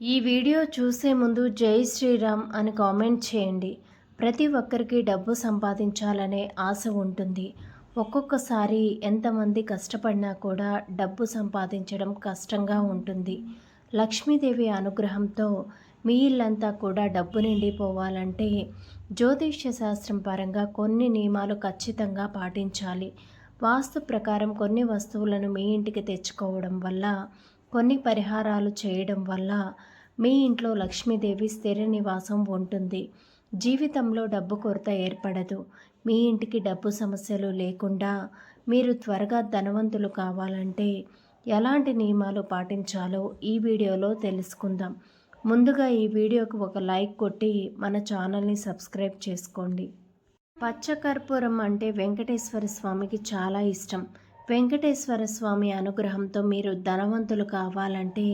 ఈ వీడియో చూసే ముందు జై శ్రీరామ్ అని కామెంట్ చేయండి. ప్రతి ఒక్కరికి డబ్బు సంపాదించాలనే ఆశ ఉంటుంది. ఒక్కొక్కసారి ఎంతమంది కష్టపడినా కూడా డబ్బు సంపాదించడం కష్టంగా ఉంటుంది. లక్ష్మీదేవి అనుగ్రహంతో మీ ఇల్లంతా కూడా డబ్బు నిండిపోవాలంటే జ్యోతిష్య శాస్త్రం పరంగా కొన్ని నియమాలు ఖచ్చితంగా పాటించాలి. వాస్తు ప్రకారం కొన్ని వస్తువులను మీ ఇంటికి తెచ్చుకోవడం వల్ల కొన్ని పరిహారాలు చేయడం వల్ల మీ ఇంట్లో లక్ష్మీదేవి స్థిర నివాసం ఉంటుంది. జీవితంలో డబ్బు కొరత ఏర్పడదు. మీ ఇంటికి డబ్బు సమస్యలు లేకుండా మీరు త్వరగా ధనవంతులు కావాలంటే ఎలాంటి నియమాలు పాటించాలో ఈ వీడియోలో తెలుసుకుందాం. ముందుగా ఈ వీడియోకు ఒక లైక్ కొట్టి మన ఛానల్ని సబ్స్క్రైబ్ చేసుకోండి. పచ్చకర్పూరం అంటే వెంకటేశ్వర స్వామికి చాలా ఇష్టం. వెంకటేశ్వర స్వామి అనుగ్రహంతో మీరు ధనవంతులు కావాలంటే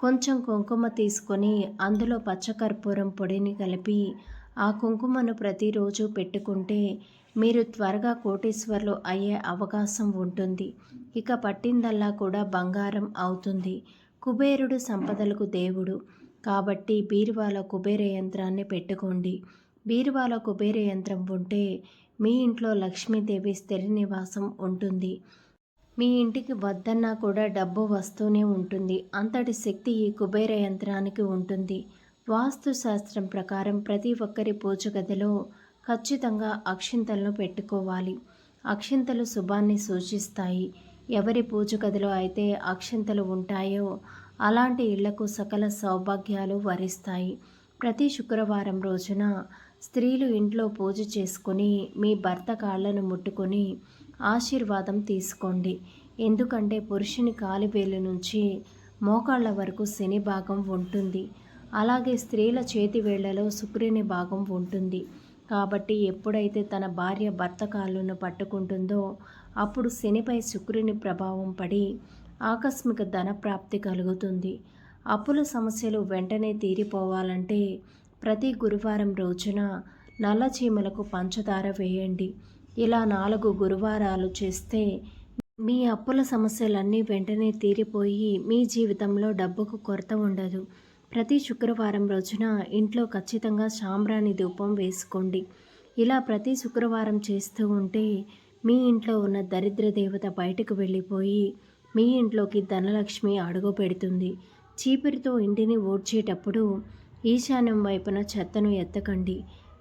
కొంచెం కుంకుమ తీసుకొని అందులో పచ్చకర్పూరం పొడిని కలిపి ఆ కుంకుమను ప్రతిరోజు పెట్టుకుంటే మీరు త్వరగా కోటీశ్వర్లు అయ్యే అవకాశం ఉంటుంది. ఇక పట్టిందల్లా కూడా బంగారం అవుతుంది. కుబేరుడు సంపదలకు దేవుడు. కాబట్టి బీరువాల కుబేర యంత్రాన్ని పెట్టుకోండి. బీరువాల కుబేర యంత్రం ఉంటే మీ ఇంట్లో లక్ష్మీదేవి స్థిర నివాసం ఉంటుంది. మీ ఇంటికి వద్దన్నా కూడా డబ్బు వస్తూనే ఉంటుంది. అంతటి శక్తి ఈ కుబేర యంత్రానికి ఉంటుంది. వాస్తు శాస్త్రం ప్రకారం ప్రతి ఒక్కరి పూజ గదిలో ఖచ్చితంగా అక్షింతలను పెట్టుకోవాలి. అక్షింతలు శుభాన్ని సూచిస్తాయి. ఎవరి పూజ గదిలో అయితే అక్షింతలు ఉంటాయో అలాంటి ఇళ్ళకు సకల సౌభాగ్యాలు వరిస్తాయి. ప్రతి శుక్రవారం రోజున స్త్రీలు ఇంట్లో పూజ చేసుకొని మీ భర్త కాళ్ళను ముట్టుకొని ఆశీర్వాదం తీసుకోండి. ఎందుకంటే పురుషుని కాలివేలు నుంచి మోకాళ్ళ వరకు శని భాగం ఉంటుంది. అలాగే స్త్రీల చేతి వేళ్ళలో శుక్రుని భాగం ఉంటుంది. కాబట్టి ఎప్పుడైతే తన భార్య భర్త కాళ్ళను పట్టుకుంటుందో అప్పుడు శనిపై శుక్రుని ప్రభావం పడి ఆకస్మిక ధన ప్రాప్తి కలుగుతుంది. అప్పుల సమస్యలు వెంటనే తీరిపోవాలంటే ప్రతి గురువారం రోజున నల్ల చీమలకు పంచదార వేయండి. ఇలా నాలుగు గురువారాలు చేస్తే మీ అప్పుల సమస్యలన్నీ వెంటనే తీరిపోయి మీ జీవితంలో డబ్బుకు కొరత ఉండదు. ప్రతి శుక్రవారం రోజున ఇంట్లో ఖచ్చితంగా సాంబ్రాణి ధూపం వేసుకోండి. ఇలా ప్రతి శుక్రవారం చేస్తూ ఉంటే మీ ఇంట్లో ఉన్న దరిద్ర దేవత బయటకు వెళ్ళిపోయి మీ ఇంట్లోకి ధనలక్ష్మి అడుగు పెడుతుంది. చీపురితో ఇంటిని ఊడ్చేటప్పుడు ఈశాన్యం వైపున చెత్తను ఎత్తకండి.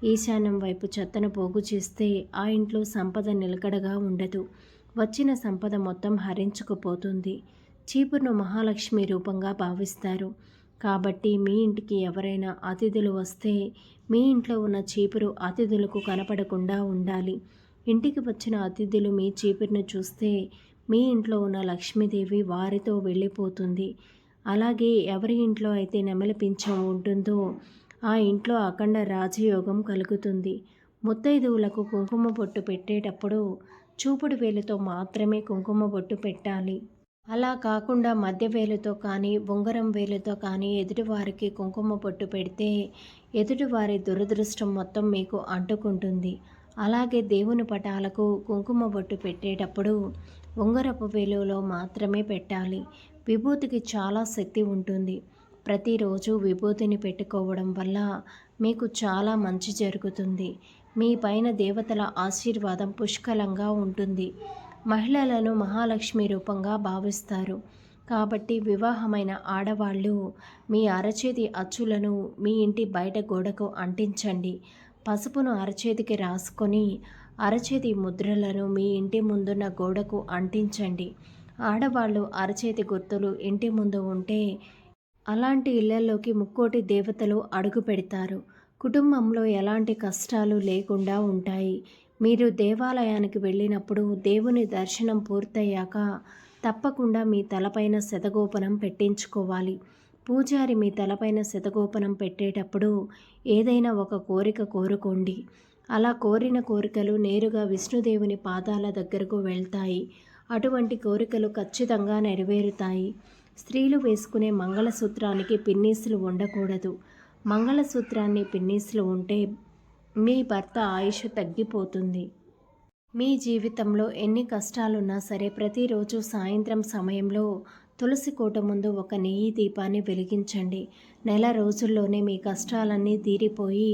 ఈశాన్యం వైపు చెత్తను పోగు చేస్తే ఆ ఇంట్లో సంపద నిలకడగా ఉండదు. వచ్చిన సంపద మొత్తం హరించుకుపోతుంది. చీపురును మహాలక్ష్మి రూపంగా భావిస్తారు. కాబట్టి మీ ఇంటికి ఎవరైనా అతిథులు వస్తే మీ ఇంట్లో ఉన్న చీపురు అతిథులకు కనపడకుండా ఉండాలి. ఇంటికి వచ్చిన అతిథులు మీ చీపురును చూస్తే మీ ఇంట్లో ఉన్న లక్ష్మీదేవి వారితో వెళ్ళిపోతుంది. అలాగే ఎవరి ఇంట్లో అయితే నెమలి పింఛం ఉంటుందో ఆ ఇంట్లో అఖండ రాజయోగం కలుగుతుంది. ముత్తైదువులకు కుంకుమ బొట్టు పెట్టేటప్పుడు చూపుడు వేలుతో మాత్రమే కుంకుమ బొట్టు పెట్టాలి. అలా కాకుండా మధ్య వేలుతో కానీ ఉంగరం వేలుతో కానీ ఎదుటివారికి కుంకుమ బొట్టు పెడితే ఎదుటివారి దురదృష్టం మొత్తం మీకు అంటుకుంటుంది. అలాగే దేవుని పటాలకు కుంకుమ బొట్టు పెట్టేటప్పుడు ఉంగరపు వేలులో మాత్రమే పెట్టాలి. విభూతికి చాలా శక్తి ఉంటుంది. ప్రతిరోజు విభూతిని పెట్టుకోవడం వల్ల మీకు చాలా మంచి జరుగుతుంది. మీ పైన దేవతల ఆశీర్వాదం పుష్కలంగా ఉంటుంది. మహిళలను మహాలక్ష్మి రూపంగా భావిస్తారు. కాబట్టి వివాహమైన ఆడవాళ్ళు మీ అరచేతి అచ్చులను మీ ఇంటి బయట గోడకు అంటించండి. పసుపును అరచేతికి రాసుకొని అరచేతి ముద్రలను మీ ఇంటి ముందున్న గోడకు అంటించండి. ఆడవాళ్ళు అరచేతి గుర్తులు ఇంటి ముందు ఉంటే అలాంటి ఇళ్ళలోకి ముక్కోటి దేవతలు అడుగు పెడతారు. కుటుంబంలో ఎలాంటి కష్టాలు లేకుండా ఉంటాయి. మీరు దేవాలయానికి వెళ్ళినప్పుడు దేవుని దర్శనం పూర్తయ్యాక తప్పకుండా మీ తలపైన శతగోపనం పెట్టించుకోవాలి. పూజారి మీ తలపైన శతగోపనం పెట్టేటప్పుడు ఏదైనా ఒక కోరిక కోరుకోండి. అలా కోరిన కోరికలు నేరుగా విష్ణుదేవుని పాదాల దగ్గరకు వెళ్తాయి. అటువంటి కోరికలు ఖచ్చితంగా నెరవేరుతాయి. స్త్రీలు వేసుకునే మంగళసూత్రానికి పిన్నీసులు ఉండకూడదు మంగళసూత్రాన్ని పిన్నీసులు ఉంటే మీ భర్త ఆయుష్ తగ్గిపోతుంది. మీ జీవితంలో ఎన్ని కష్టాలున్నా సరే ప్రతిరోజు సాయంత్రం సమయంలో తులసి కోట ముందు ఒక నెయ్యి దీపాన్ని వెలిగించండి. నెల రోజుల్లోనే మీ కష్టాలన్నీ తీరిపోయి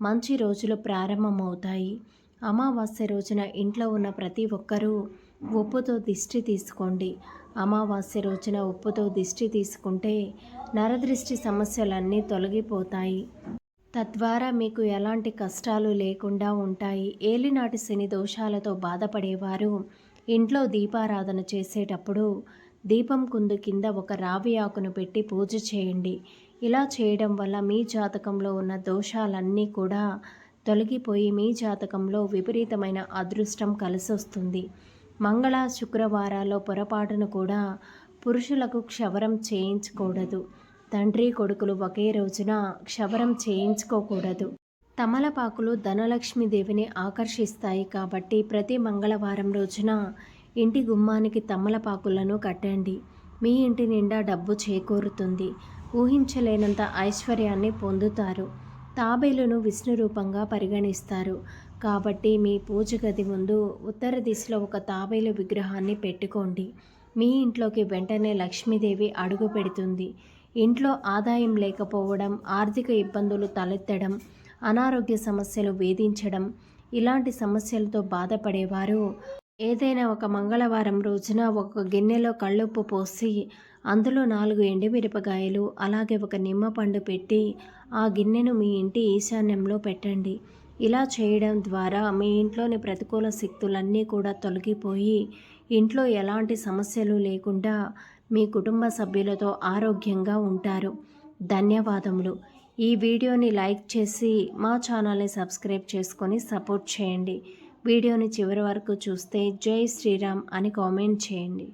మంచి రోజులు ప్రారంభమవుతాయి. అమావాస్య రోజున ఇంట్లో ఉన్న ప్రతి ఒక్కరూ ఉప్పుతో దిష్టి తీసుకోండి. అమావాస్య రోజున ఉప్పుతో దిష్టి తీసుకుంటే నరదృష్టి సమస్యలన్నీ తొలగిపోతాయి. తద్వారా మీకు ఎలాంటి కష్టాలు లేకుండా ఉంటాయి. ఏలినాటి శని దోషాలతో బాధపడేవారు. ఇంట్లో దీపారాధన చేసేటప్పుడు దీపం కుందు కింద ఒక రావి ఆకును పెట్టి పూజ చేయండి. ఇలా చేయడం వల్ల మీ జాతకంలో ఉన్న దోషాలన్నీ కూడా తొలగిపోయి మీ జాతకంలో విపరీతమైన అదృష్టం కలిసొస్తుంది. మంగళ శుక్రవారాల్లో పొరపాటును కూడా పురుషులకు క్షవరం చేయించకూడదు. తండ్రి కొడుకులు ఒకే రోజున క్షవరం చేయించుకోకూడదు. తమలపాకులు ధనలక్ష్మీదేవిని ఆకర్షిస్తాయి కాబట్టి ప్రతి మంగళవారం రోజున ఇంటి గుమ్మానికి తమలపాకులను కట్టండి. మీ ఇంటి నిండా డబ్బు చేకూరుతుంది. ఊహించలేనంత ఐశ్వర్యాన్ని పొందుతారు. తాబేలును విష్ణు రూపంగా పరిగణిస్తారు. కాబట్టి మీ పూజ గది ముందు ఉత్తర దిశలో ఒక తాబేలు విగ్రహాన్ని పెట్టుకోండి. మీ ఇంట్లోకి వెంటనే లక్ష్మీదేవి అడుగు పెడుతుంది. ఇంట్లో ఆదాయం లేకపోవడం ఆర్థిక ఇబ్బందులు తలెత్తడం అనారోగ్య సమస్యలు వేధించడం ఇలాంటి సమస్యలతో బాధపడేవారు. ఏదైనా ఒక మంగళవారం రోజున ఒక గిన్నెలో కళ్ళుప్పు పోసి అందులో నాలుగు ఎండుమిరపకాయలు అలాగే ఒక నిమ్మపండు పెట్టి ఆ గిన్నెను మీ ఇంటి ఈశాన్యంలో పెట్టండి. ఇలా చేయడం ద్వారా మీ ఇంట్లోని ప్రతికూల శక్తులన్నీ కూడా తొలగిపోయి ఇంట్లో ఎలాంటి సమస్యలు లేకుండా మీ కుటుంబ సభ్యులతో ఆరోగ్యంగా ఉంటారు. ధన్యవాదములు. ఈ వీడియోని లైక్ చేసి మా ఛానల్ని సబ్స్క్రైబ్ చేసుకొని సపోర్ట్ చేయండి. వీడియోని చివరి వరకు చూస్తే జై శ్రీరామ్ అని కామెంట్ చేయండి.